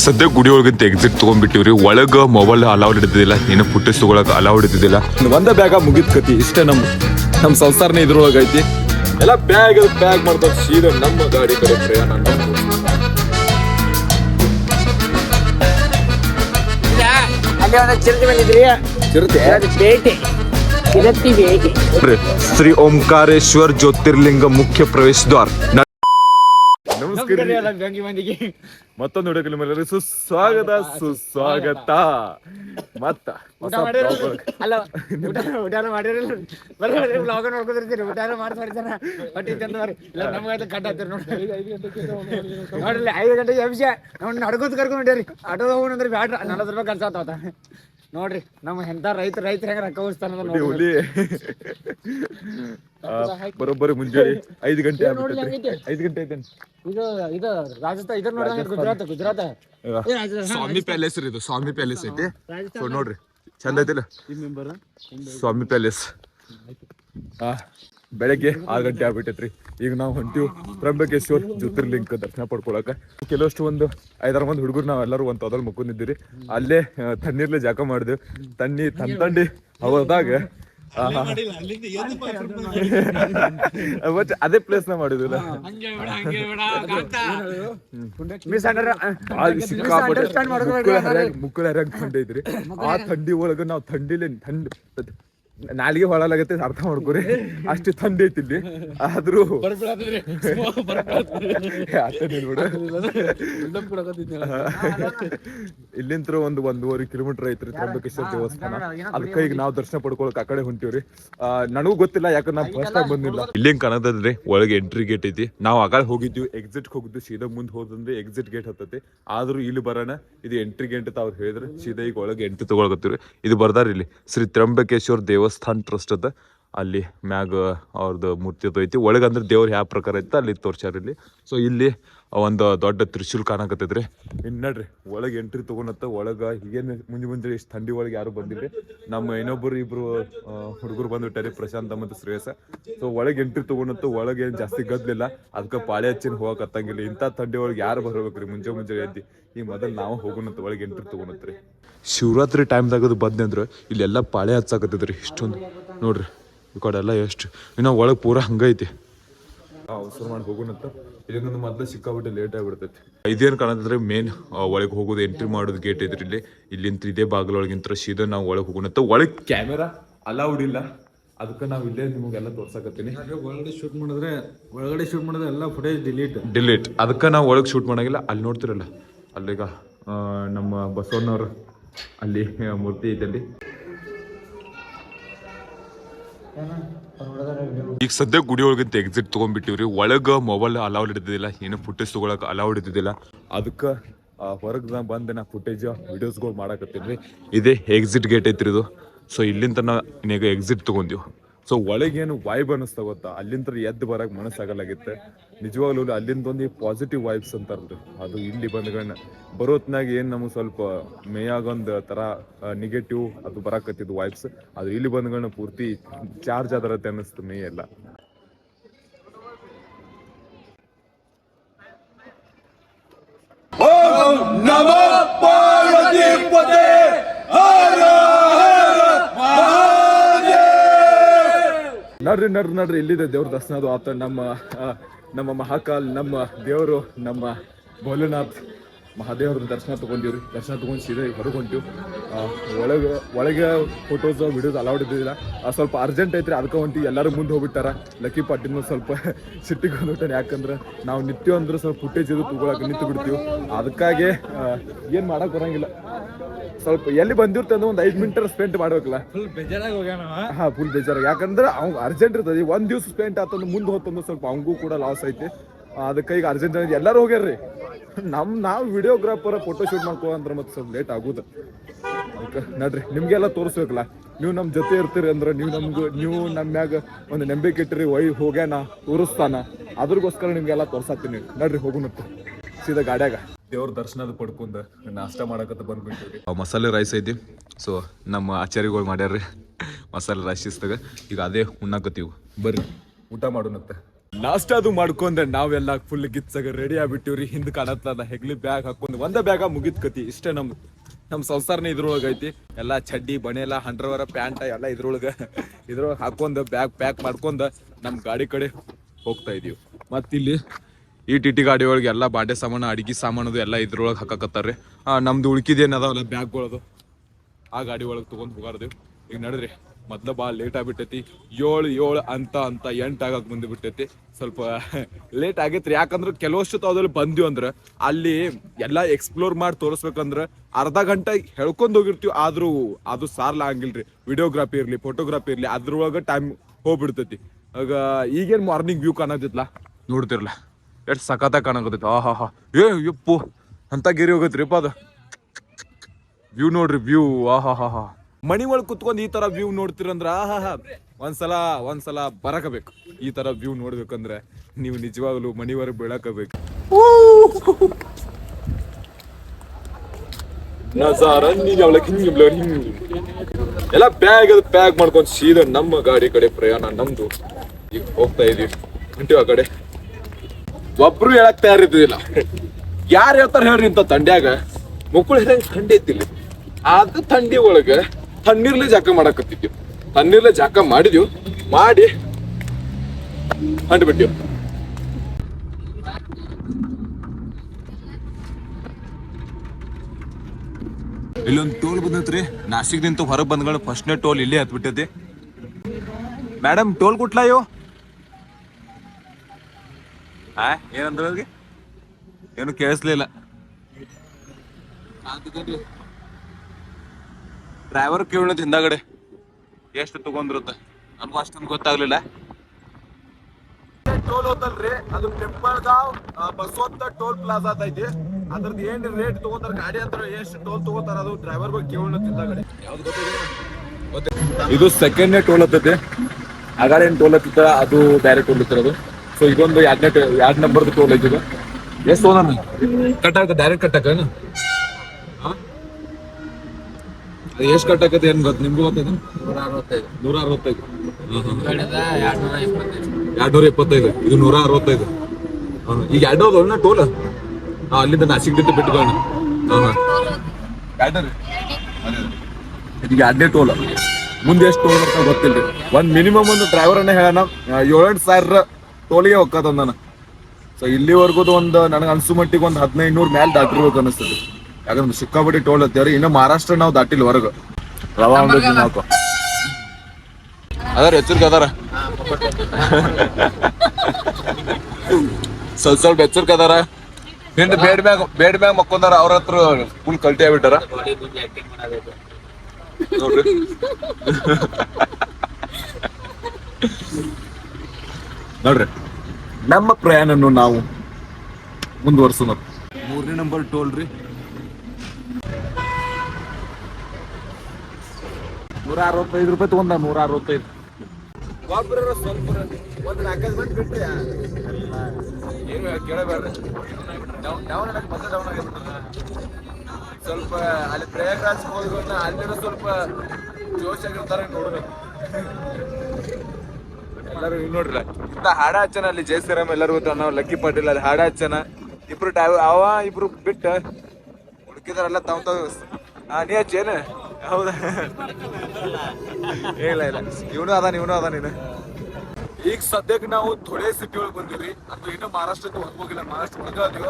ಸದ್ಯ ಗುಡಿ ಒಳಗಂತ ಎಕ್ಸಿಟ್ ತಗೊಂಡ್ಬಿಟ್ಟಿವ್ರಿ. ಒಳಗ ಮೊಬೈಲ್ ಅಲೌಡ್ ಇಡ್ತಿದ್ದಿಲ್ಲ ಏನು ಫುಟೇಜ್ ತಗೊಳಕ್ ಅಲೌಡ್ ಇದ್ದಿದ್ದಿಲ್ಲ ಒಂದ ಬ್ಯಾಗ ಮುಗಿದ್ ಕತಿ ಇಷ್ಟೇ ನಮ್ ನಮ್ ಸಂಸಾರನೇ ಇದ್ರೊಳಗ ಐತಿ. ಎಲ್ಲ ಬ್ಯಾಗ್ ಬ್ಯಾಗ್ ಮಾಡ್ತಾರೆ ಸೀದಾ ನಮ್ಮ ಗಾಡಿ ಕಡೆ ಪ್ರಯಾಣ ಶ್ರೀ ಓಂಕಾರೇಶ್ವರ್ ಜ್ಯೋತಿರ್ಲಿಂಗ ಮುಖ್ಯ ಪ್ರವೇಶ ದ್ವಾರ ನಮಸ್ಕಾರ. ಮತ್ತೊಂದು ಹುಡುಗಲಿ ಮೇಲೆ ಸುಸ್ವಾಗತ ಸುಸ್ವಾಗತ. ಮತ್ತ ನೋಡಿ. ನೋಡ್ರಿ ಐದು ಗಂಟೆಗೆ ಅಂಶ ನಡ್ಕೋತ ಕರ್ಕೊಂಡು ಅಂದ್ರೆ ಬ್ಯಾಡ್ರ. ನಲ್ವತ್ತು ರೂಪಾಯಿ ಖರ್ಚು ನೋಡ್ರಿ ನಮ್ಮ ಎಂತ ರೈತ ರೈತರ ಹೆಂಗ ರೊಕ್ಕ ಉಳಿಸ್ತಾನ ಆ, ಬರೋಬ್ಬರಿ ಮುಂಜಾನೆ ಐದು ಗಂಟೆ. ಐದು ಗಂಟೆ ಐತೆ ಇದು ಇದು ರಾಜಸ್ಥಾನ ನೋಡಿದಂಗ ಗುಜರಾತ್ ಗುಜರಾತ್ ಸ್ವಾಮಿ ಪ್ಯಾಲೇಸ್ ರೀ ಇದು ಸ್ವಾಮಿ ಪ್ಯಾಲೇಸ್ ಐತಿ ಸೊ ನೋಡ್ರಿ ಚಂದ ಐತಿಲ್ಲ ಸ್ವಾಮಿ ಪ್ಯಾಲೇಸ್ ಆ, ಬೆಳಗ್ಗೆ ಆರು ಗಂಟೆ ಆಗ್ಬಿಟ್ಟೈತ್ರಿ ಈಗ ನಾವು ಹೊಂಟಿವ್ ತ್ರಂಬಕೇಶ್ವರ್ ಜ್ಯೋತಿರ್ಲಿಂಗ ದರ್ಶನ ಪಡ್ಕೊಳಕ ಕೆಲವಷ್ಟು ಒಂದು ಐದಾರು ಮಂದಿ ಹುಡುಗರು ನಾವ್ ಎಲ್ಲರೂ ಒಂದ್ ತೊದಲ್ ಮುಕ್ಕೊಂಡಿದ್ದೀರಿ ಅಲ್ಲೇ ತಣ್ಣೀರ್ಲೆ ಜಾಕ ಮಾಡಿದ್ವಿ ತಣ್ಣಿ ತಂದಿ ತಂಡಿ ಅವದಾಗ ಅದೇ ಪ್ಲೇಸ್ ನ ಮುಕ್ಕುಳ ಹರ್ಯಾಗ್ ಥಂಡಿ ಐತ್ರಿ ಆ ಥಂಡಿ ಒಳಗ ನಾವ್ ಥಂಡಿಲಿ ಥಂಡಿ ನಾಲಿಗೆ ಹೊಳಲಾಗತ್ತೆ ಅರ್ಥ ಮಾಡ್ಕೊರಿ. ಅಷ್ಟು ಥಂಡಿ ಐತಿ ಇಲ್ಲಿ ಆದ್ರೂ. ಇಲ್ಲಿಂತ್ರ ಒಂದು ಒಂದೂವರೆ ಕಿಲೋಮೀಟರ್ ಐತ್ರಿ ತ್ರಂಬಕೇಶ್ವರ ದೇವಸ್ಥಾನ. ಅದಕ್ಕೆ ಈಗ ನಾವು ದರ್ಶನ ಪಡ್ಕೊಳಕ್ ಆ ಕಡೆ ಹೊಂಟಿವ್ರಿ. ಆ, ನನಗೂ ಗೊತ್ತಿಲ್ಲ ಯಾಕಂದ್ರೆ ನಾವು ಫಸ್ಟ್ ಟೈಮ್ ಬಂದಿಲ್ಲ. ಇಲ್ಲೇನ್ ಕಾಣತದ್ರಿ ಒಳಗೆ ಎಂಟ್ರಿ ಗೇಟ್ ಐತಿ. ನಾವು ಆಗ ಹೋಗಿದ್ವಿ ಎಕ್ಸಿಟ್ ಹೋಗಿದ್ವಿ ಸೀದಾ ಮುಂದೆ ಹೋದಂದ್ರೆ ಎಕ್ಸಿಟ್ ಗೇಟ್ ಹತ್ತತಿ. ಆದ್ರೂ ಇಲ್ಲಿ ಬರೋಣ ಇದು ಎಂಟ್ರಿ ಗೇಟ್ ಅಂತ ಅವ್ರು ಹೇಳಿದ್ರೆ ಸೀದಾ ಈಗ ಒಳಗೆ ಎಂಟ್ರಿ ತಗೊಳಕತ್ತೀವ್ರಿ. ಇದು ಬರ್ದಾರ ಇಲ್ಲಿ ಶ್ರೀ ತ್ರಂಬಕೇಶ್ವರ್ ದೇವಸ್ಥಾನ. ಟ್ರಸ್ಟ್ ಅದ. ಅಲ್ಲಿ ಮ್ಯಾಗ ಅವ್ರದ್ದು ಮೂರ್ತಿ ಅದು ಐತಿ. ಒಳಗೆ ಅಂದ್ರೆ ದೇವ್ರ ಯಾವ ಪ್ರಕಾರ ಐತೆ ಅಲ್ಲಿ ತೋರ್ಸ್ಯಾರ ಇಲ್ಲಿ. ಸೊ ಇಲ್ಲಿ ಒಂದು ದೊಡ್ಡ ತ್ರಿಶೂಲ್ ಕಾಣಕತ್ತೈತ್ರಿ. ಇನ್ನು ನಡ್ರಿ, ಒಳಗೆ ಎಂಟ್ರಿ ತಗೊಂಡತ್ತ, ಒಳಗೆ ಈಗೇನು ಮುಂಜೆ ಮುಂಜಾನೆ ಇಷ್ಟು ಥಂಡಿ ಒಳಗೆ ಯಾರು ಬಂದಿಲ್ರಿ. ನಮ್ಮ ಇನ್ನೊಬ್ಬರು ಇಬ್ರು ಹುಡುಗರು ಬಂದ್ಬಿಟ್ಟಾರಿ, ಪ್ರಶಾಂತ ಮತ್ತು ಶ್ರೇಯಸ. ಸೊ ಒಳಗೆ ಎಂಟ್ರಿ ತಗೊಂಡತ್ತ, ಒಳಗೆ ಜಾಸ್ತಿ ಗದ್ದಲಿಲ್ಲ ಅದಕ್ಕೆ ಪಾಳೆ ಹಚ್ಚಿನ ಹೋಗಕ್ಕೆ ಹತ್ತಂಗಿಲ್ಲ. ಇಂಥ ಥಂಡಿ ಒಳಗೆ ಯಾರು ಬರ್ಬೇಕ್ರಿ ಮುಂಜೆ ಮುಂಜಾನೆ ಎದ್ದಿ? ಈ ಮೊದಲು ನಾವು ಹೋಗೋಣಂತ ಒಳಗೆ ಎಂಟ್ರಿ ತಗೊಂಡತ್ರಿ. ಶಿವರಾತ್ರಿ ಟೈಮ್ದಾಗ ಬಂದೆ ಅಂದ್ರೆ ಇಲ್ಲೆಲ್ಲ ಪಾಳೆ ಹಚ್ಚಾಕತ್ತದ್ರಿ ಇಷ್ಟೊಂದು. ನೋಡ್ರಿ ಈ ಕಡೆ ಎಲ್ಲ ಎಷ್ಟು ಇನ್ನು ಒಳಗೆ ಪೂರಾ ಹಂಗೈತಿ ಅವಸರ ಮಾಡಿ ಹೋಗೋಣಂತ. ಇಲ್ಲಿಂದ ಮೊದಲು ಸಿಕ್ಕಾಬಿಟ್ಟು ಲೇಟ್ ಆಗಿಬಿಡ್ತೈತಿ. ಇದೇನು ಕಾಣತ್ತಂದ್ರೆ ಮೇನ್ ಒಳಗೆ ಹೋಗೋದು ಎಂಟ್ರಿ ಮಾಡೋದು ಗೇಟ್ ಐತ್ರಿ ಇಲ್ಲಿ. ಇಲ್ಲಿಂತ ಇದೇ ಬಾಗಿಲೊಳಗಿಂತ ಸೀದಾ ನಾವು ಒಳಗೆ ಹೋಗೋಣಂತ. ಒಳಗೆ ಕ್ಯಾಮೆರಾ ಅಲೌಡ್ ಇಲ್ಲ. ಅದಕ್ಕೆ ನಾವು ಇಲ್ಲೇ ನಿಮಗೆಲ್ಲ ತೋರ್ಸಕತ್ತೀನಿ. ಒಳಗಡೆ ಶೂಟ್ ಮಾಡಿದ್ರೆ ಒಳಗಡೆ ಶೂಟ್ ಮಾಡಿದ್ರೆ ಎಲ್ಲ ಫುಟೇಜ್ ಡಿಲೀಟ್ ಡಿಲೀಟ್ ಅದಕ್ಕೆ ನಾವು ಒಳಗೆ ಶೂಟ್ ಮಾಡಂಗಿಲ್ಲ. ಅಲ್ಲಿ ನೋಡ್ತಿರಲ್ಲ. ಅಲ್ಲೀಗ ನಮ್ಮ ಬಸವಣ್ಣವ್ರ ಅಲ್ಲಿ ಮೂರ್ತಿ ಐತೆ ಅಲ್ಲಿ. ಈಗ ಸದ್ಯ ಗುಡಿ ಒಳಗಂತ ಎಕ್ಸಿಟ್ ತಗೊಂಡ್ಬಿಟ್ಟಿವ್ರಿ. ಒಳಗ ಮೊಬೈಲ್ ಅಲೌಡ್ ಇದ್ದಿದ್ದಿಲ್ಲ ಏನು ಫುಟೇಜ್ ತಗೊಳಕ್ ಅಲೌಡ್ ಇದ್ದಿದ್ದಿಲ್ಲ ಅದಕ್ಕೆ ಹೊರಗೆ ಬಂದ ನಾ ಫುಟೇಜ್ ವಿಡಿಯೋಸ್ಗಳು ಮಾಡಕತ್ತೀನಿ ಇದೇ ಎಕ್ಸಿಟ್ ಗೇಟ್ ಐತ್ರಿ ಇದು. ಸೊ ಇಲ್ಲಿಂದ ಈಗ ಎಕ್ಸಿಟ್ ತಗೊಂಡಿವ್. ಸೊ ಒಳಗೇನು ವೈಬ್ ಅನ್ನಿಸ್ತಾ ಗೊತ್ತಾ? ಅಲ್ಲಿಂದ ಎದ್ದು ಬರಕ್ಕೆ ಮನಸ್ಸಾಗಲಾಗಿತ್ತೆ ನಿಜವಾಗ್ಲೂ ಅಲ್ಲಿಂದ ಒಂದು ಪಾಸಿಟಿವ್ ವೈಬ್ಸ್ ಅಂತಾರಲ್ರಿ. ಅದು ಇಲ್ಲಿ ಬಂದ್ಗಣ್ಣ ಬರೋತ್ನಾಗ ಏನು ನಮಗೆ ಸ್ವಲ್ಪ ಮೇಯಾಗೊಂದು ಥರ ನೆಗೆಟಿವ್ ಅದು ಬರಕತ್ತಿದ್ದು ವೈಬ್ಸ್ ಅದು ಇಲ್ಲಿ ಬಂದ್ಗಣ್ಣ ಪೂರ್ತಿ ಚಾರ್ಜ್ ಆದರತ್ತೆ ಅನ್ನಿಸ್ತು ಮೇ ಎಲ್ಲ. ನಡ್ರಿ ನಡ್ರಿ ನಡ್ರಿ. ಇಲ್ಲಿದೆ ದೇವ್ರ ದರ್ಶನ. ಅದು ಆತ ನಮ್ಮ ನಮ್ಮ ಮಹಾಕಾಲ್, ನಮ್ಮ ದೇವರು, ನಮ್ಮ ಭೋಲೆನಾಥ್ ಮಹಾದೇವ್ರ ದರ್ಶನ ತಗೊಂಡಿವ್ರಿ. ದರ್ಶನ ತಗೊಂಡು ಸೀದಾ ಹೊರಗೊಂಟಿವ್ ಒಳಗೆ ಒಳಗೆ ಫೋಟೋಸ್ ವಿಡಿಯೋಸ್ ಅಲೌಡ್ ಇದ್ದಿಲ್ಲ ಸ್ವಲ್ಪ ಅರ್ಜೆಂಟ್ ಐತ್ರಿ. ಅದಕ್ಕೆ ಹೊಂಟಿ ಎಲ್ಲರೂ ಮುಂದೆ ಹೋಗ್ಬಿಟ್ಟಾರ. ಲಕ್ಕಿ ಪಾಟಿನ ಸ್ವಲ್ಪ ಸಿಟ್ಟಿಗೆ ಬಂದ್ಬಿಟ್ಟಾನೆ. ಯಾಕಂದ್ರೆ ನಾವು ನಿತ್ಯ ಅಂದ್ರೆ ಸ್ವಲ್ಪ ಫುಟೇಜ್ ಇದು ತಗೊಳಕ್ಕೆ ನಿಂತು ಬಿಡ್ತೀವಿ ಅದಕ್ಕಾಗಿ ಏನು ಮಾಡೋಕೆ ಬರಂಗಿಲ್ಲ. ಸ್ವಲ್ಪ ಎಲ್ಲಿ ಬಂದಿರ್ತ ಅಂದ್ರೆ ಒಂದು ಐದು ಮಿನಿಟ್ ಸ್ಪೆಂಡ್ ಮಾಡ್ಬೇಕಲ್ಲ. ಫುಲ್ ಬೇಜಾರಾಗಿ ಹೋಗ್ಯಾನ. ಹಾ ಫುಲ್ ಬೇಜಾರಾಗಿ. ಯಾಕಂದ್ರೆ ಅವ್ನು ಅರ್ಜೆಂಟ್ ಇರ್ತದೆ. ಒಂದ್ ದಿವ್ಸ ಸ್ಪೆಂಡ್ ಆತಂದ್ರೆ ಮುಂದೆ ಹೋತಂದ್ರೆ ಸ್ವಲ್ಪ ಅವಂಗೂ ಕೂಡ ಲಾಸ್ ಐತಿ. ಅದಕ್ಕೆ ಈಗ ಅರ್ಜೆಂಟ್ ಎಲ್ಲರೂ ಹೋಗ್ಯಾರ್ರಿ. ನಮ್ ನಾವು ವಿಡಿಯೋಗ್ರಾಫರ್ ಫೋಟೋ ಶೂಟ್ ಮಾಡ್ಕೋ ಅಂದ್ರೆ ಮತ್ತೆ ಸ್ವಲ್ಪ ಲೇಟ್ ಆಗುದು. ಅದಕ್ಕೆ ನಡ್ರಿ ನಿಮ್ಗೆಲ್ಲ ತೋರಿಸ್ಬೇಕಲ್ಲ. ನೀವು ನಮ್ಮ ಜೊತೆ ಇರ್ತೀರಿ ಅಂದ್ರೆ ನೀವು ನಮ್ಗೆ ನೀವು ನಮ್ಮ ಮ್ಯಾಗ ಒಂದು ನಂಬಿಕೆ ಇಟ್ಟಿರಿ ಒಯ್ ಹೋಗ್ಯಾನ ತೋರಿಸ್ತಾನ. ಅದ್ರಗೋಸ್ಕರ ನಿಮ್ಗೆಲ್ಲ ತೋರ್ಸಾತೀನಿ ನಡ್ರಿ ಹೋಗುನತ್ತ ಸೀದಾ ಗಾಡ್ಯಾಗ. ದೇವ್ರ ದರ್ಶನದ ಪಡ್ಕೊಂಡ ನಾಷ್ಟ ಮಾಡಕತ್ತ ಬಂದ್ಬಿಟ್ಟು ಮಸಾಲೆ ರೈಸ್ ಐತಿ. ಸೊ ನಮ್ಮ ಆಚಾರ್ಯಗಳು ಮಾಡ್ಯಾರ್ರಿ. ಮಸಾಲೆ ರೈಸ್ ಇಸ್ದಾಗ ಈಗ ಅದೇ ಉಣ್ಣಾಕತ್ತೀವಿ. ಬರ್ರಿ. ಊಟ ಮಾಡೋಣತ್ತ ನಾಷ್ಟ ಅದು ಮಾಡ್ಕೊಂಡೆ ನಾವೆಲ್ಲ ಫುಲ್ ಗಿಚ್ಚಾಗ ರೆಡಿ ಆಗ್ಬಿಟ್ಟಿವ್ರಿ. ಹಿಂದ್ ಕಾಣತ್ತದ ಹೆಗ್ಲಿ ಬ್ಯಾಗ್ ಹಾಕೊಂಡು ಒಂದ ಬ್ಯಾಗ ಮುಗಿದ್ ಕತಿ ಇಷ್ಟೇ ನಮ್ ನಮ್ ಸಂಸಾರನೇ ಇದ್ರೊಳಗ ಐತಿ. ಎಲ್ಲಾ ಚಡ್ಡಿ ಬಣೆ ಎಲ್ಲ ಹಂಡ್ರವರ ಪ್ಯಾಂಟ್ ಎಲ್ಲ ಇದ್ರೊಳಗ. ಇದ್ರೊಳಗ ಹಾಕೊಂಡ್ ಬ್ಯಾಗ್ ಪ್ಯಾಕ್ ಮಾಡ್ಕೊಂಡ್ ನಮ್ ಗಾಡಿ ಕಡೆ ಹೋಗ್ತಾ ಇದೀವಿ. ಮತ್ತಿಲ್ಲಿ ಈ ಟಿ ಟಿ ಗಾಡಿ ಒಳಗೆ ಎಲ್ಲ ಬಾಡೆ ಸಾಮಾನು, ಅಡಿಗೆ ಸಾಮಾನದು ಎಲ್ಲ ಇದ್ರೊಳಗೆ ಹಾಕಕತ್ತಾರ್ರಿ. ನಮ್ದು ಉಳ್ಕಿದೇನ್ ಅದಾವಲ್ಲ, ಬ್ಯಾಗ್ಗಳದು. ಆ ಗಾಡಿ ಒಳಗೆ ತೊಗೊಂಡು ಹೋಗಾರ್ದು ಈಗ ನಡ್ರಿ, ಮೊದ್ಲ ಭಾಳ ಲೇಟ್ ಆಗ್ಬಿಟ್ಟೈತಿ. ಏಳು ಏಳು ಅಂತ ಅಂತ ಎಂಟು ಆಗಕ್ಕೆ ಬಂದು ಬಿಟ್ಟೈತಿ ಸ್ವಲ್ಪ ಲೇಟ್ ಆಗೈತ್ರಿ. ಯಾಕಂದ್ರೆ ಕೆಲವಷ್ಟು ತಾವದಲ್ಲಿ ಬಂದ್ವಿ ಅಂದ್ರೆ, ಅಲ್ಲಿ ಎಲ್ಲ ಎಕ್ಸ್ಪ್ಲೋರ್ ಮಾಡಿ ತೋರಿಸ್ಬೇಕಂದ್ರೆ ಅರ್ಧ ಗಂಟೆ ಹೇಳ್ಕೊಂಡು ಹೋಗಿರ್ತೀವಿ. ಆದ್ರೂ ಅದು ಸಾರ್ಲ ಹಂಗಿಲ್ರಿ. ವಿಡಿಯೋಗ್ರಾಫಿ ಇರ್ಲಿ ಫೋಟೋಗ್ರಾಫಿ ಇರ್ಲಿ, ಅದ್ರೊಳಗೆ ಟೈಮ್ ಹೋಗ್ಬಿಡ್ತೈತಿ. ಆಗ ಈಗೇನ್ ಮಾರ್ನಿಂಗ್ ವ್ಯೂ ಕಾಣದಿತ್ಲ? ನೋಡ್ತಿರ್ಲ? ಎಷ್ಟು ಸಖತ್ತಾಗಿ ಕಾಣಕತ್ತೈತಿ. ಆ ಹಾ ಹಾ ಏ, ಯಪ್ಪು. ಅಂತ ಗಿರಿ ಹೋಗತ್ರಿಪ್ಪ ಅದು. ವ್ಯೂ ನೋಡ್ರಿ ವ್ಯೂ ಆಹಾ ಹಾ ಹಾ ಮನಿ ಒಳಗ್ ಕುತ್ಕೊಂಡ್ ಈ ತರ ವ್ಯೂ ನೋಡ್ತಿರಂದ್ರ ಆಹಾ ಹಾ ಒಂದ್ಸಲ ಒಂದ್ಸಲ ಬರಕಬೇಕು. ಈ ತರ ವ್ಯೂ ನೋಡ್ಬೇಕಂದ್ರೆ ನೀವು ನಿಜವಾಗ್ಲೂ ಮಣಿವರೆಗೆ ಬೀಳಕಬೇಕು. ಎಲ್ಲ ಬ್ಯಾಗ್ ಪ್ಯಾಕ್ ಮಾಡ್ಕೊಂಡು ಸೀದಾ ನಮ್ಮ ಗಾಡಿ ಕಡೆ ಪ್ರಯಾಣ. ನಮ್ದು ಈಗ ಹೋಗ್ತಾ ಇದೀವಿ. ಹೊಂಟಿವಿ ಆ ಕಡೆ? ಒಬ್ರು ಹೇಳಕ್ ತಯಾರಿದ್ದಿಲ್ಲ. ಯಾರು ಹೇಳ್ತಾರ ಹೇಳ್ರಿ ಇಂತ ತಂಡ್ಯಾಗ? ಮುಕ್ಕಳು ಹೇಳಿ ಥಂಡಿ ಐತಿಲ್ಲ ಆದ ಥಂಡಿ ಒಳಗ ತಣ್ಣೀರ್ಲೆ ಜಾಕ ಮಾಡಕತ್ತಿದ್ವಿ ತಣ್ಣೀರ್ಲೆ ಜಾಕ ಮಾಡಿದ್ವಿ ಮಾಡಿ ಹಂಡ್ಬಿಟ್ಟಿವ್ ಇಲ್ಲೊಂದು ಟೋಲ್ ಬಂದೈತ್ರಿ. ಹೊರಗ್ ಹೊರಗೆ ಬಂದ್ಗಳು ಫಸ್ಟ್ನೇ ಟೋಲ್ ಇಲ್ಲೇ ಹತ್ಬಿಟ್ಟೈತಿ. ಮೇಡಮ್ ಟೋಲ್ ಕೊಟ್ಲಾ ಇವು? ಆ ಏನಂದ್ರ ಅವ್ರಿಗೆ? ಏನು ಕೇಳಿಸ್ಲಿಲ್ಲ. ಡ್ರೈವರ್ ಕೇಳೋದು ಹಿಂದಾಗಡೆ. ಎಷ್ಟು ತಗೊಂಡಿರುತ್ತೆ? ನನಗೂ ಅಷ್ಟೊಂದು ಗೊತ್ತಾಗ್ಲಿಲ್ಲ. ಟೋಲ್ ಹೋತಲ್ರಿ ಅದು ಟೆಂಪಲ್ಗಾವ್ ಬಸವಂತ ಟೋಲ್ ಪ್ಲಾಜಾ ಐತಿ. ಅದ್ರದ್ದು ಏನ್ ರೇಟ್ ತಗೋತಾರ ಗಾಡಿ ಅಂತ ಎಷ್ಟು ಟೋಲ್ ತಗೋತಾರ ಅದು ಡ್ರೈವರ್ ಬಗ್ಗೆ ಕೇಳೋಣ ಗಾಡಿ ಇದು ಸೆಕೆಂಡ್ ಟೋಲ್ ಹತ್ತೈತಿ. ಆಗಾಡ ಏನ್ ಟೋಲ್ ಹತ್ತಿತ್ತ ಅದು ಡೈರೆಕ್ಟ್ ಟೋಲ್ ಹತ್ತಿರೋದು. ಸೊ ಇದೊಂದು ಎರಡನೇ ಎರಡ್ ನಂಬರ್ದು ಟೋಲ್ ಐತಿ ಎಷ್ಟು ಎಷ್ಟು ಕಟ್ ಕಟ್ಟಾಕ ಡೈರೆಕ್ಟ್ ಕಟ್ಟಾಕ ಎಷ್ಟು ಕಟ್ಟಾಕತ್ತೆ ಏನ್ ಗೊತ್ತ? ನಿಮ್ಗೂ ಗೊತ್ತೈದು ನೂರ ಅರವತ್ತೈದು ಎರಡ್ನೂರ ಇಪ್ಪತ್ತೈದು ಇದು ನೂರ ಅರವತ್ತೈದು ಹಾ, ಈಗ ಎರಡು ಅಲ್ಲ ಟೋಲ್ ಆ ಅಲ್ಲಿಂದ ನಾಸಿಕ್ ಬಿಟ್ಟು ಬಿಟ್ಕೊಳ್ಳೋಣ ಹಾ ಹಾ ಈಗ ಎರಡನೇ ಟೋಲ್ ಮುಂದೆ ಎಷ್ಟು ಟೋಲ್ ಅಂತ ಗೊತ್ತಿಲ್ರಿ ಒಂದ್ ಮಿನಿಮಮ್ ಒಂದು ಡ್ರೈವರ್ ಅನ್ನ ಹೇಳೋಣ. ಏಳೆಂಟು ಸಾವಿರ ಟೋಲಿಗೆ ನಾನು ಸೊ ಇಲ್ಲಿವರೆಗೂ ಒಂದು ನನಗೆ ಅನ್ಸು ಮಟ್ಟಿಗೆ ಒಂದು ಹದಿನೈದು ನೂರು ಮ್ಯಾಲೆ ದಾಟಿರ್ಬೇಕು ಅನಿಸ್ತದೆ ಯಾಕಂದ್ರೆ ಸಿಕ್ಕಾಪಟ್ಟಿ ಟೋಲ್ ಹತ್ತೇವ್ರಿ ಇನ್ನು ಮಹಾರಾಷ್ಟ್ರ ನಾವು ದಾಟಿಲ್ಲ ಹೊರಗೆ. ರವಾ ಅಂಗಡಿ ನಾಲ್ಕು ಅದಾರ ಎಚ್ಚರಿಕೆ ಅದಾರ? ಸ್ವಲ್ಪ ಸ್ವಲ್ಪ ಎಚ್ಚರಿಕೆ ಅದಾರ? ಹಿಂದೆ ಬೇಡ ಮ್ಯಾಗ ಬೇಡ ಮ್ಯಾಗ ಮಕ್ಕೊಂದಾರ ಅವ್ರ ಹತ್ರ ಫುಲ್ ಕಲ್ಟಿ ಆಗ್ಬಿಟ್ಟಾರ? ನೋಡ್ರಿ. ನೋಡ್ರಿ. ನಮ್ಮ ಪ್ರಯಾಣನು ನಾವು ಮುಂದುವರ್ಸೋಣ. ಮೂರನೇ ನಂಬರ್ ಟೋಲ್ ರೀ. ನೂರ ಅರವತ್ತೈದು ರೂಪಾಯಿ ತಗೊಂಡ ನೂರ ಅರವತ್ತೈದು ಒಬ್ಬರ ಸ್ವಲ್ಪ ಒಂದು ನಾಲ್ಕೈದು ಮಂದಿ ಬಿಟ್ಟು ಏನು ಕೇಳಬೇಡ್ರಿ. ಡೌನ್ ಮತ್ತೆ ಡೌನ್ ಸ್ವಲ್ಪ ಅಲ್ಲಿ ಪ್ರಯಾಗ್ರಾಜ್ ಹೋಗೋಣ ಅಲ್ಲಿರೋ ಸ್ವಲ್ಪ ಜೋಶ್ ಆಗಿರ್ತಾರೆ ನೋಡೋಣ ಎಲ್ಲರೂ ಇಲ್ಲಿ ನೋಡ್ರಲ್ಲ ಇಂತ ಹಾಡ ಹಚ್ಚನ ಅಲ್ಲಿ ಜೈ ಶ್ರೀರಾಮ್ ಎಲ್ಲರೂ ಗೊತ್ತ ನಾವು ಲಕ್ಕಿ ಪಾಟೀಲ್ ಅಲ್ಲಿ ಹಾಡ ಹಚ್ಚನ ಇಬ್ರು ಡ್ರೈವ್ ಅವ ಇಬ್ರು ಬಿಟ್ಟ ಹುಡುಕಿದಾರೆಲ್ಲ ತಾವ್ ತಾವ್. ಹಾ ನೀ ಹಚ್ಚೇನ ಹೌದಾ? ಇಲ್ಲ ಇಲ್ಲ. ಇವನು ಅದಾನ ಇವನು ಅದಾನ ನೀನು ಈಗ ಸದ್ಯಕ್ಕೆ ನಾವು ಥೊಡೆ ಸಿಟಿ ಒಳಗೆ ಬಂದಿವಿ ಅದು ಇನ್ನೂ ಮಹಾರಾಷ್ಟ್ರಕ್ಕೆ ಹೋಗಿಲ್ಲ. ಮಹಾರಾಷ್ಟ್ರ ಒಳಗ ಅದೀವಿ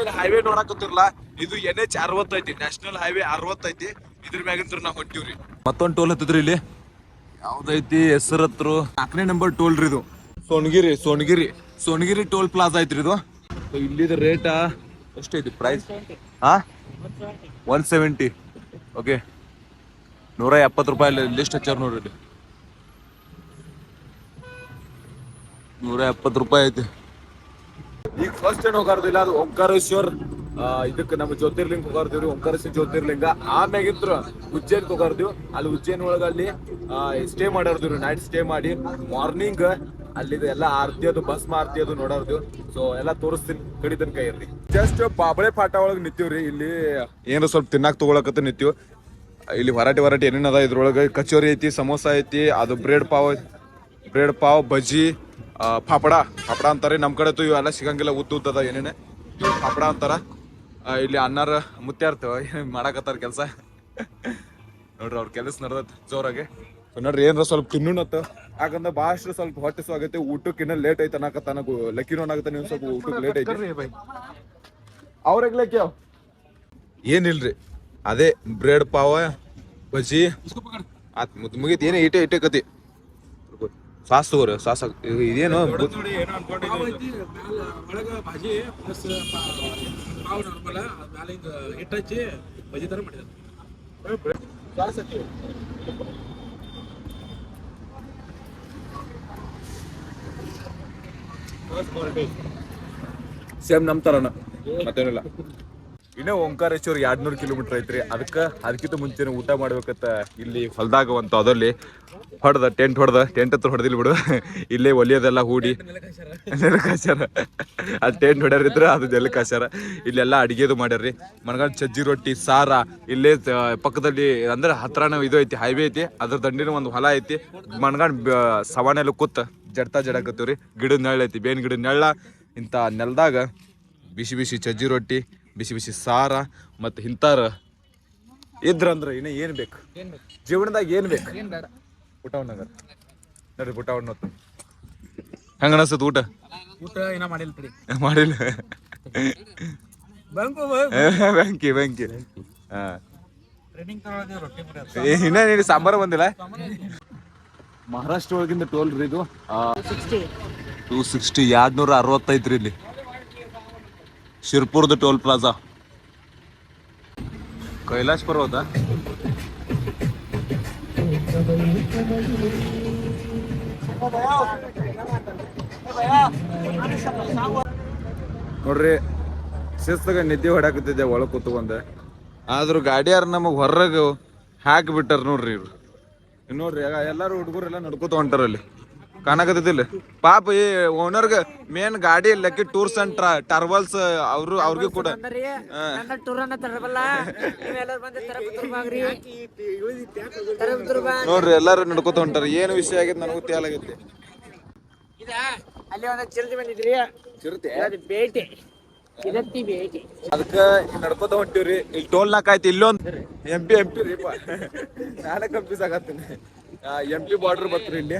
ಏನು ಹೈವೇ ನೋಡಕತ್ತಿರಲ್ಲ ಇದು ಎನ್ ಎಚ್ ಅರವತ್ತೈತಿ. ನ್ಯಾಷನಲ್ ಹೈವೇ ಅರವತ್ತೈತಿ. ಇದ್ರ ಮ್ಯಾಗಿಂತ್ರ ನಾವು ಹೊಂಟಿವ್ರಿ. ಮತ್ತೊಂದು ಟೋಲ್ ಹತ್ತಿದ್ರಿ ಇಲ್ಲಿ. ಯಾವ್ದೈತಿ ಹೆಸರತ್ರ? ನಾಲ್ಕನೇ ನಂಬರ್ ಟೋಲ್ ರೀ ಇದು. ಸೋಣಗಿರಿ ಸೋಣಗಿರಿ ಸೋಣಗಿರಿ ಟೋಲ್ ಪ್ಲಾಜಾ ಐತ್ರಿ ಇದು. ಇಲ್ಲಿದ ರೇಟ ಎಷ್ಟೈತಿ ಪ್ರೈಸ್ ಹಾ ಒನ್ ಸೆವೆಂಟಿ ಓಕೆ ನೂರ ಎಪ್ಪತ್ತು ರೂಪಾಯಿ ಲಿಸ್ಟ್ ಹಚ್ಚಾರ ನೋಡ್ರಿ ನೂರ ಎಪ್ಪತ್ತು ರೂಪಾಯಿ ಐತಿ. ಈಗ ಫಸ್ಟ್ ಏನ್ ಹೋಗಾರ್ದಿಲ್ಲ? ಅದು ಓಂಕಾರೇಶ್ವರ್ ಇದಕ್ಕೆ ನಮ್ಮ ಜ್ಯೋತಿರ್ಲಿಂಗ ಹೋಗಾರ್ದಿವ್ರಿ ಓಂಕಾರೇಶ್ವರ ಜ್ಯೋತಿರ್ಲಿಂಗ, ಆಮ್ಯಾಗಿದ್ರ ಉಜ್ಜೈನ್ ಹೋಗಾರ್ದಿವ್ ಅಲ್ಲಿ ಉಜ್ಜೈನ್ ಒಳಗ ಅಲ್ಲಿ ಸ್ಟೇ ಮಾಡಾರ್ದಿವ್ರಿ ನೈಟ್ ಸ್ಟೇ ಮಾಡಿ ಮಾರ್ನಿಂಗ್ ಅಲ್ಲಿ ಎಲ್ಲ ಆರತಿ ಅದು ಬಸ್ ಮಾರ್ತಿ ಅದು ನೋಡಾರ್ದಿವ್ ಸೊ ಎಲ್ಲ ತೋರಿಸ್ತೀನಿ, ಕಡಿ ತನಕ ಇರ್ರಿ. ಜಸ್ಟ್ ಬಾಬಳೆ ಪಾಠ ಒಳಗ್ ನಿಂತೀವ್ರಿ ಇಲ್ಲಿ ಏನೋ ಸ್ವಲ್ಪ ತಿನ್ನಾಕ ತಗೊಳಕತ್ತ ನಿಂತೀವ್. ಇಲ್ಲಿ ವರಾಟಿ ವರಾಟಿ ಏನೇನು ಅದ ಇದ್ರೊಳಗೆ, ಕಚೋರಿ ಐತಿ, ಸಮೋಸ ಐತಿ, ಅದು ಬ್ರೆಡ್ ಪಾವ್ ಬ್ರೆಡ್ ಪಾವ್, ಬಜ್ಜಿ ಪಾಪಡಾ, ಪಾಪಡ ಅಂತಾರೆ ನಮ್ಮ ಕಡೆ ಇವೆಲ್ಲ ಸಿಗಂಗಿಲ್ಲ, ಉದ್ದ ಉದ್ದದ ಏನೇನೆ. ಪಾಪಡಾ ಅಂತಾರ. ಇಲ್ಲಿ ಅನ್ನಾರ ಮುತ್ಯಾರ್ತ ಮಾಡಾಕತ್ತಾರ ಕೆಲಸ. ನೋಡ್ರಿ ಅವ್ರ ಕೆಲಸ ನಡ್ದತ್ ಜೋರಾಗೆ. ನೋಡ್ರಿ ಏನ್ರ ಸ್ವಲ್ಪ ತಿನ್ನುಣತ್ತ ಯಾಕಂದ್ರೆ ಬಹಳಷ್ಟು ಸ್ವಲ್ಪ ಹೊಟ್ಟೆ ಆಗೈತೆ ಊಟಕ್ಕೆ ಇನ್ನ ಲೇಟ್ ಐತೆ ಅನ್ನಕತ್ತ ನನಗೂ ಲಕ್ಕಿನೂ ಅನ್ನಕತ್ತ ನೀವು ಸ್ವಲ್ಪ ಊಟಕ್ಕೆ ಲೇಟ್ ಐತೆ. ಅವ್ರಿಗೆ ಲೆಕ್ಕ ಏನಿಲ್ರಿ ಅದೇ ಬ್ರೆಡ್ ಪಾವ ಬಜ್ಜಿ. ಆತ್ ಮುದ್ ಮುಗೀತು ಏನೇ ಇಟೆ ಇಟೆ ಕತಿ. ಸಾಸ್ ತಗೋರಿ ಸಾಸ್ ಇದೇನು ಪಾವ್ ನಾರ್ಮಲ್ ಮ್ಯಾಲ ಹಿಂಗ ಹಿಟ್ಟು ಹಚ್ಚಿ ಬಜಿ ತರ ಮಾಡಿದ್ರು. ಸೇಮ್ ನಮ್ ತರನ ಮತ್ತೇನಿಲ್ಲ. ಇನ್ನ ಓಂಕಾರೇಶ್ವರ್ ಎರಡ್ನೂರು ಕಿಲೋಮೀಟರ್ ಐತ್ರಿ. ಅದಕ್ಕ ಅದಕ್ಕಿಂತ ಮುಂಚೆನೆ ಊಟ ಮಾಡ್ಬೇಕತ್ತ ಇಲ್ಲಿ ಹೊಲ್ದಾಗ ಒಂದು ಅದರಲ್ಲಿ. ಹೊಡೆದ, ಟೆಂಟ್ ಹೊಡೆದ, ಟೆಂಟ್ ಹತ್ರ ಹೊಡೆದಿಲ್ಲ ಬಿಡು. ಇಲ್ಲೇ ಒಲಿಯೋದೆಲ್ಲ ಹೂಡಿ. ನೆಲಕಾಚಾರ. ಅದು ಟೆಂಟ್ ಹೊಡ್ಯಾರಿದ್ರೆ ಅದು ನೆಲಕಾಚಾರ. ಇಲ್ಲೆಲ್ಲ ಅಡಿಗೆದು ಮಾಡ್ಯಾರ್ರಿ. ಮನಗಂಡ್ ಸಜ್ಜಿ ರೊಟ್ಟಿ, ಸಾರ. ಇಲ್ಲೇ ಪಕ್ಕದಲ್ಲಿ ಅಂದ್ರೆ ಹತ್ರನ ಇದು ಐತಿ, ಹೈವೇ ಐತಿ. ಅದ್ರ ದಂಡಿನ ಒಂದು ಹೊಲ ಐತಿ. ಮನಗಂಡ್ ಸವಾನೆಲ್ಲ ಕೂತ್ ಜಡ್ತಾ ಜಡಕತ್ತೀವ್ರಿ. ಗಿಡದ ನೆಳ್ಳ ಐತಿ, ಬೇನ್ ಗಿಡದ ನೆಳ್ಳ. ಇಂಥ ನೆಲದಾಗ ಬಿಸಿ ಬಿಸಿ ಸಜ್ಜಿ ರೊಟ್ಟಿ ಬಿಸಿ ಬಿಸಿ ಸಾರ ಮತ್ತು ಇಂಥಾರ ಇದ್ರಂದ್ರೆ ಇನ್ನು ಏನು ಬೇಕು? ಜೀವನದಾಗ ಏನು ಬೇಕು? ಊಟ ಉಣ್ಣಂಗಾರ ನೋಡ್ರಿ ಊಟ ಹೆಂಗ ಅನಸ್ತದ ಊಟ? ಊಟ ಏನ ಮಾಡಿಲ್ಲ ಮಾಡಿಲ್ಲ. ಬಂಕು ಬ್ಯಾಂಕಿ ಬ್ಯಾಂಕಿ ಹಾ. ಇನ್ನ ನೀನು ಸಾಂಬಾರ ಬಂದಿಲ್ಲ? ಮಹಾರಾಷ್ಟ್ರ ಒಳಗಿಂದ ಟೋಲ್ ರೀ ಇದು. ಟೂ ಸಿಕ್ಸ್ಟಿ ಎರಡ್ನೂರ ಅರವತ್ತೈತ್ರಿ ಇಲ್ಲಿ ಶಿರ್ಪುರದ ಟೋಲ್ ಪ್ಲಾಜಾ. ಕೈಲಾಶ್ ಪರ್ವತ. ನೋಡ್ರಿ ಶಿಸ್ತಾಗ ನಿದ್ದೆ ಹೊಡಾಕತ್ತಿದ್ದೆ ಒಳಗ್ ಕೂತ್ಕೊಂಡೆ ಆದ್ರೂ ಗಾಡಿಯಾರ ನಮಗ್ ಹೊರಗ ಹಾಕಿ ಬಿಟ್ಟಾರ ನೋಡ್ರಿ ಇವ್ರು. ನೋಡ್ರಿ ಹುಡುಗರು ಎಲ್ಲ ಹುಡುಗರೆಲ್ಲ ನಡ್ಕೋತ ಹೊಂಟಾರಲ್ಲಿ ಕಾಣಕತ್ತಿದ್ದಿಲ್ಲ ಪಾಪ ಈ ಓನರ್ಗ ಮೇನ್ ಗಾಡಿ ಲಕ್ಕಿ ಟೂರ್ಸ್ ಅಂಡ್ ಟರ್ವಲ್ಸ್ ಅವ್ರು ಅವ್ರಿಗೆ ಕೂಡ. ನೋಡ್ರಿ ಎಲ್ಲಾರು ನಡ್ಕೋತ ಹೊಂಟಾರ. ಏನು ವಿಷಯ ಆಗೈತೆ ನನಗೂ ತೇಲಾಗೈತಿ ಅಲ್ಲಿ ಒಂದು ಚಿರತೆ ಬಂದಿದ್ರಿ. ಚಿರತೆ ಅದು ಬೇಟೆ. ಚಿರತಿ ಬೇಟೆ. ಅದಕ್ಕ ನಡ್ಕೋತ ಹೊಂಟಿವ್ರಿ. ಇಲ್ಲಿ ಟೋಲ್ ನಾಕ್ ಆಯ್ತು ಇಲ್ಲೊಂದ್. M P M P. ರೀ ನಾಳೆ ಕನ್ಫ್ಯೂಸ್ ಆಗತ್ತೀನಿ. ಎಂ ಪಿ ಬಾರ್ಡರ್ ಬರ್ತಾರೆ ಇಲ್ಲಿ.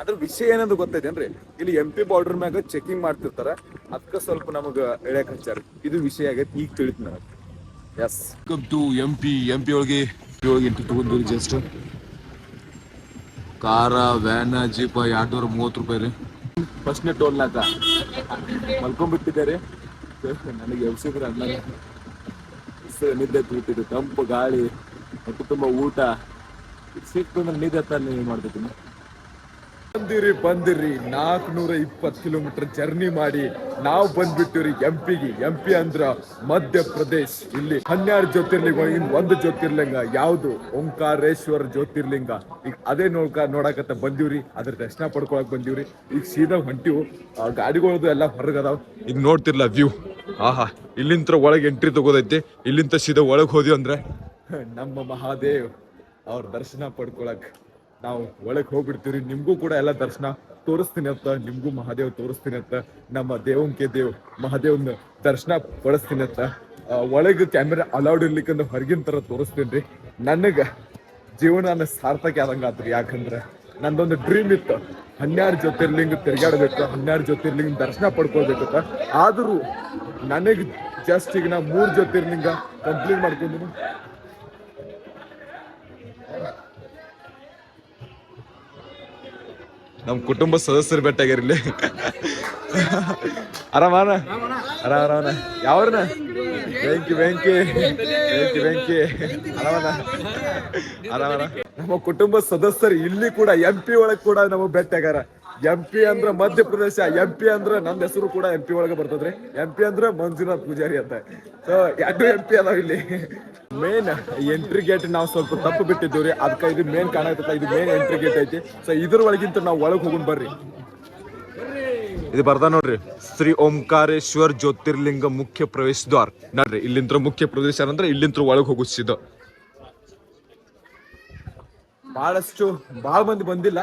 ಅದ್ರ ವಿಷಯ ಏನಂದು ಗೊತ್ತೈತೇನ್ರಿ ಇಲ್ಲಿ ಎಂ ಪಿ ಬಾರ್ಡರ್ ಮ್ಯಾಗ ಚೆಕಿಂಗ್ ಮಾಡ್ತಿರ್ತಾರ. ಅದಕ್ಕೆ ಸ್ವಲ್ಪ ನಮಗ ಎಳ್ಯಾಕ ಹಚ್ಚಾರ ಇದು ವಿಷಯ ಆಗೈತಿ ಈಗ ತಿಳಿತು ನನಗೆ. Yes to M P M P ಒಳಗೆ ಒಳಗೆ ಜಸ್ಟ್ ಕಾರ ವ್ಯಾನ್ ಜೀಪ ಎರಡ್ನೂರ ಮೂವತ್ತು ರೂಪಾಯಿ ರೀ. ಫಸ್ಟ್ನೇ ಟೋಲ್ ನಾಕ. ಮಲ್ಕೊಂಡ್ಬಿಟ್ಟಿದ್ದಾರೆ. ನನಗೆ ಎಬ್ಸಿದ್ರೆ ಅನ್ನ ನಿದ್ದೆ ಬಿಟ್ಟಿದ್ದು ತಂಪು ಗಾಳಿ ಹೊಟ್ಟೆ ತುಂಬ ಊಟ. ಅಂದ್ರೆ ನಿದ್ದೆ ತಾನೆ ಮಾಡ್ತೀನಿ ಬಂದಿರಿ ಬಂದಿರಿ. ನಾಲ್ಕುನೂರ ಇಪ್ಪತ್ತು ಕಿಲೋಮೀಟರ್ ಜರ್ನಿ ಮಾಡಿ ನಾವು ಬಂದ್ಬಿಟ್ಟಿವ್ರಿ ಎಂ ಪಿಗೆ ಎಂ ಪಿ ಅಂದ್ರ ಮಧ್ಯಪ್ರದೇಶ್. ಇಲ್ಲಿ ಹನ್ನೆರಡು ಜ್ಯೋತಿರ್ಲಿಂಗ ಇನ್ ಒಂದು ಜ್ಯೋತಿರ್ಲಿಂಗ ಯಾವುದು? ಓಂಕಾರೇಶ್ವರ ಜ್ಯೋತಿರ್ಲಿಂಗ. ಈಗ ಅದೇ ನೋಡ್ಕ ನೋಡಕತ್ತ ಬಂದಿವ್ರಿ. ಅದ್ರ ದರ್ಶನ ಪಡ್ಕೊಳಕ್ ಬಂದಿವ್ರಿ. ಈಗ ಸೀದಾ ಹೊಂಟಿವು. ಆ ಗಾಡಿಗಳದು ಎಲ್ಲ ಹೊರಗದಾವ್. ಈಗ ನೋಡ್ತಿರ್ಲ ವ್ಯೂ ಆಹಾ ಇಲ್ಲಿಂತ್ರ ಒಳಗೆ ಎಂಟ್ರಿ ತಗೋದೈತಿ. ಇಲ್ಲಿಂತ ಸೀದಾ ಒಳಗೆ ಹೋದ್ವಿ ಅಂದ್ರೆ? ನಮ್ಮ ಮಹಾದೇವ್. ಅವ್ರ ದರ್ಶನ ಪಡ್ಕೊಳಕ್ ನಾವು ಒಳಗೆ ಹೋಗ್ಬಿಡ್ತೀವಿ ನಿಮ್ಗೂ ಕೂಡ ಎಲ್ಲ ದರ್ಶನ ತೋರಿಸ್ತೀನಿ ಅಂತ, ನಿಮ್ಗೂ ಮಹಾದೇವ್ ತೋರಿಸ್ತೀನಿ ಅಂತ, ನಮ್ಮ ದೇವಂಕೆ ದೇವ್ ಮಹಾದೇವ್ನ ದರ್ಶನ ಪಡಿಸ್ತೀನಿ ಅಂತ ಒಳಗೆ ಕ್ಯಾಮೆರಾ ಅಲೌಡ್ ಇರ್ಲಿಕ್ಕಂದ್ರೆ ಹೊರಗಿನ ತರ ತೋರಿಸ್ತೀನಿ ರೀ ನನಗ ಜೀವನ ಸಾರ್ಥಕ ಆದಂಗ ಆತ್ರಿ. ಯಾಕಂದ್ರೆ ನಂದೊಂದು ಡ್ರೀಮ್ ಇತ್ತು. ಹನ್ನೆರಡು ಜ್ಯೋತಿರ್ಲಿಂಗ ತಿರ್ಗಾಡ್ಬೇಕು ಹನ್ನೆರಡು ಜ್ಯೋತಿರ್ಲಿಂಗ ದರ್ಶನ ಪಡ್ಕೊಳ್ಬೇಕಂತ ಆದರೂ ನನಗೆ ಜಸ್ಟ್ ಈಗ ನಾ ಮೂರು ಜ್ಯೋತಿರ್ಲಿಂಗ ಕಂಪ್ಲೀಟ್ ಮಾಡ್ಕೊಂಡಿನಿ. ನಮ್ಮ ಕುಟುಂಬ ಸದಸ್ಯರು ಭೇಟಿಯಾಗಿರಲಿ ಆರಾಮಾನ ಆರಾಮ ಯಾವ್ರನ ಬೆಂಕಿ ಬೆಂಕಿ ಬೆಂಕಿ ಬೆಂಕಿ ಆರಾಮನ ಆರಾಮನ ನಮ್ಮ ಕುಟುಂಬ ಸದಸ್ಯರು ಇಲ್ಲಿ ಕೂಡ ಎಂ ಪಿ ಒಳಗ್ ಕೂಡ ನಮ್ಮ ಭೇಟಿಯಾಗಾರ ಎಂ ಪಿ ಅಂದ್ರ ಮಧ್ಯಪ್ರದೇಶ ಎಂ ಪಿ ಅಂದ್ರ ನನ್ನ ಹೆಸರು ಕೂಡ ಎಂ ಪಿ ಒಳಗೆ ಬರ್ತದ್ರಿ. ಎಂ ಪಿ ಅಂದ್ರ ಮಂಜುನಾಥ್ ಪೂಜಾರಿ ಅಂತ. ಸೊ ಎರಡು ಎಂ ಪಿ ಅದಾವ ಇಲ್ಲಿ? ಮೇನ್ ಎಂಟ್ರಿ ಗೇಟ್ ನಾವು ಸ್ವಲ್ಪ ತಪ್ಪು ಬಿಟ್ಟಿದ್ದೀವ್ರಿ ಅದಕ್ಕೆ ಇದು ಮೇನ್ ಕಾಣಕತ್ತ ಇದು ಮೇನ್ ಎಂಟ್ರಿ ಗೇಟ್ ಐತಿ. ಸೊ ಇದ್ರ ಒಳಗಿಂತ ನಾವು ಒಳಗೆ ಹೋಗೋಣ ಬರ್ರಿ. ಇದು ಬರ್ದ ನೋಡ್ರಿ. ಶ್ರೀ ಓಂಕಾರೇಶ್ವರ್ ಜ್ಯೋತಿರ್ಲಿಂಗ ಮುಖ್ಯ ಪ್ರವೇಶ ದ್ವಾರ ನೋಡ್ರಿ ಇಲ್ಲಿಂತ್ರ ಮುಖ್ಯ ಪ್ರವೇಶ ಅಂದ್ರೆ ಇಲ್ಲಿಂತ ಒಳಗೆ ಹೋಗಿಸಿದ ಬಹಳಷ್ಟು ಬಹಳ ಮಂದಿ ಬಂದಿಲ್ಲ.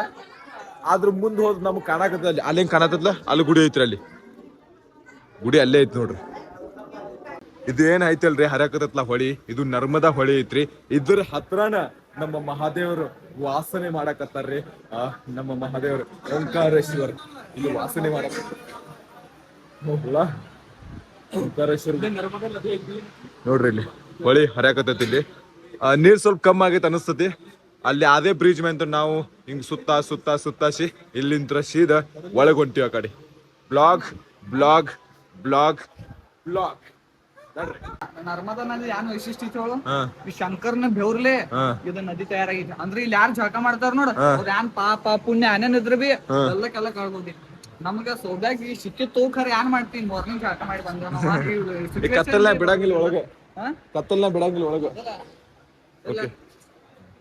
ಅದ್ರ ಮುಂದೆ ಹೋದ್ ನಮ್ಗೆ ಕಾಣಕತ್ತ ಅಲ್ಲಿ ಅಲ್ಲಿ ಹೆಂಗ್ ಕಾಣಕತ್ತಲ್ಲ ಅಲ್ಲಿ ಗುಡಿ ಐತ್ರಿ ಅಲ್ಲಿ. ಗುಡಿ ಅಲ್ಲೇ ಐತಿ ನೋಡ್ರಿ. ಇದು ಏನ್ ಐತಲ್ರಿ ಹರಕತ್ತಲ್ಲ ಹೊಳಿ? ಇದು ನರ್ಮದಾ ಹೊಳಿ ಐತ್ರಿ. ಇದ್ರ ಹತ್ರನ ನಮ್ಮ ಮಹಾದೇವರು ವಾಸನೆ ಮಾಡಕತ್ತಾರ್ರಿ. ಆ, ನಮ್ಮ ಮಹಾದೇವರು ಓಂಕಾರೇಶ್ವರ್. ಇಲ್ಲಿ ವಾಸನೆ ಮಾಡಕ? ಓಂಕಾರೇಶ್ವರ ನೋಡ್ರಿ ಇಲ್ಲಿ. ಹೊಳಿ ಹರಿಯಾಕತ್ತೈತಿ ಇಲ್ಲಿ. ನೀರ್ ಸ್ವಲ್ಪ ಕಮ್ಮಿ ಆಗೈತೆ ಅನಿಸ್ತತಿ. ಅಲ್ಲಿ ಅದೇ ಬ್ರಿಡ್ಜ್ ಮೇಲೆ ನಾವು ಹಿಂಗ್ ಸುತ್ತ ಸುತ್ತ ಸುತ್ತಾಸಿ ಇಲ್ಲಿಂತ್ರ ಸೀದ ಒಳಗ್ ಹೊಂಟಿವಿ ಆ ಕಡೆ. Blog blog blog blog Narmada ನದಿ ಯಾನ್ ವೈಶಿಷ್ಟ್ಯ ಇತ್ತು ಈ ಶಂಕರ್ನ ಬೆವ್ರಲೆ ಇದ ನದಿ ತಯಾರಾಗೈತಿ. ಅಂದ್ರೆ ಇಲ್ಲಿ ಯಾರು ಜಳಕ ಮಾಡ್ತಾರ ನೋಡ ಅವ್ರ ಯಾನ್ ಪಾಪ ಪುಣ್ಯ ಏನೇನ್ ಇದ್ರ ಬಿ ಎಲ್ಲಕ್ಕೆಲ್ಲ ಕಳ್ಬೋದಿ ನಮ್ಗ ಸೌಭಾಗ್ಯ ಸಿಕ್ಕಿತ್ತು ಖರೆ ಏನ್ ಮಾಡ್ತೀನಿ ಮಾರ್ನಿಂಗ್ ಜಳಕ ಮಾಡಿ ಬಂದ ಕತ್ತಲ್ನ ಬಿಡಂಗಿಲ್ಲ ಒಳಗೆ. ಕತ್ತಲ್ನ ಬಿಡಂಗಿಲ್ಲ ಒಳಗೆ.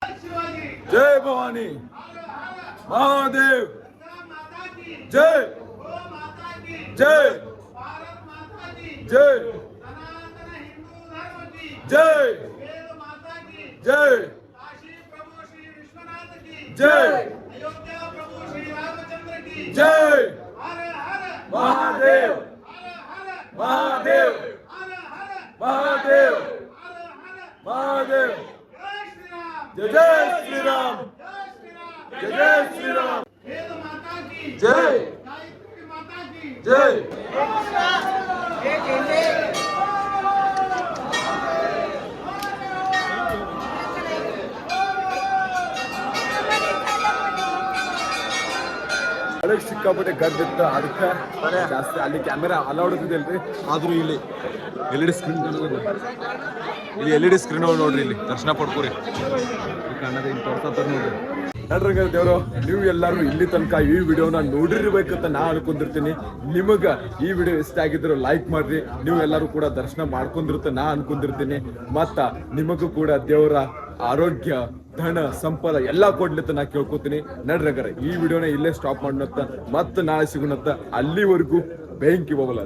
ಓಕೆ ಜೈ ಭವಾನಿ ಮಹಾದೇವ್ ಜೈ ಜೈ ಜೈ ಜೈ ಜೈ ಜೈ ಜೈ ಮಹಾದೇವ್ ಮಹಾದೇವ್ ಮಹಾದೇವ್ ಮಹಾದೇವ್ ಜಯ ಜಯ ಶ್ರೀರಾಮ್ ಜಯ ಜಯ ಶ್ರೀರಾಮ್ ಜೈ ಜೈ ಒಳಗೆ ಸಿಕ್ಕಾಪಟ್ಟೆ ಗದ್ದಿತ್ತು ಅದಕ್ಕೆ ಜಾಸ್ತಿ ಅಲ್ಲಿ ಕ್ಯಾಮೆರಾ ಅಲೌಡ್ ರೀ. ಆದರೂ ಇಲ್ಲಿ ಎಲ್ ಇ ಡಿ ಸ್ಕ್ರೀನ್ ಇಲ್ಲಿ ಎಲ್ ಇ ಡಿ ಸ್ಕ್ರೀನ್ ನೋಡ್ರಿ ಇಲ್ಲಿ, ದರ್ಶನ ಪಡ್ಕೊರಿ. ಕನ್ನಡ ಇಲ್ಲಿ ತೋರ್ಸತ್ತಾರ ನೋಡ್ರಿ. ನಡ್ರಂಗ ದೇವರು, ನೀವು ಎಲ್ಲರೂ ಇಲ್ಲಿ ತನಕ ಈ ವಿಡಿಯೋನ ನೋಡಿರ್ಬೇಕಂತ ನಾ ಅನ್ಕೊಂಡಿರ್ತೀನಿ. ನಿಮಗೆ ಈ ವಿಡಿಯೋ ಇಷ್ಟ ಆಗಿದ್ರು ಲೈಕ್ ಮಾಡ್ರಿ. ನೀವು ಎಲ್ಲರೂ ಕೂಡ ದರ್ಶನ ಮಾಡ್ಕೊಂಡಿರುತ್ತೆ ನಾ ಅನ್ಕೊಂಡಿರ್ತೀನಿ. ಮತ್ತ ನಿಮಗೂ ಕೂಡ ದೇವರ ಆರೋಗ್ಯ ಧನ, ಸಂಪದ ಎಲ್ಲಾ ಕೊಡ್ಲಿತ್ತ ನಾ ಕೇಳ್ಕೊತೀನಿ. ನಡ್ರಂಗರ ಈ ವಿಡಿಯೋನ ಇಲ್ಲೇ ಸ್ಟಾಪ್ ಮಾಡ್ನತ್ತ, ಮತ್ತೆ ನಾಳೆ ಸಿಗೋಣತ್ತ ಅಲ್ಲಿವರೆಗೂ ಬೆಂಕಿ ಹೋಗಲ್ಲ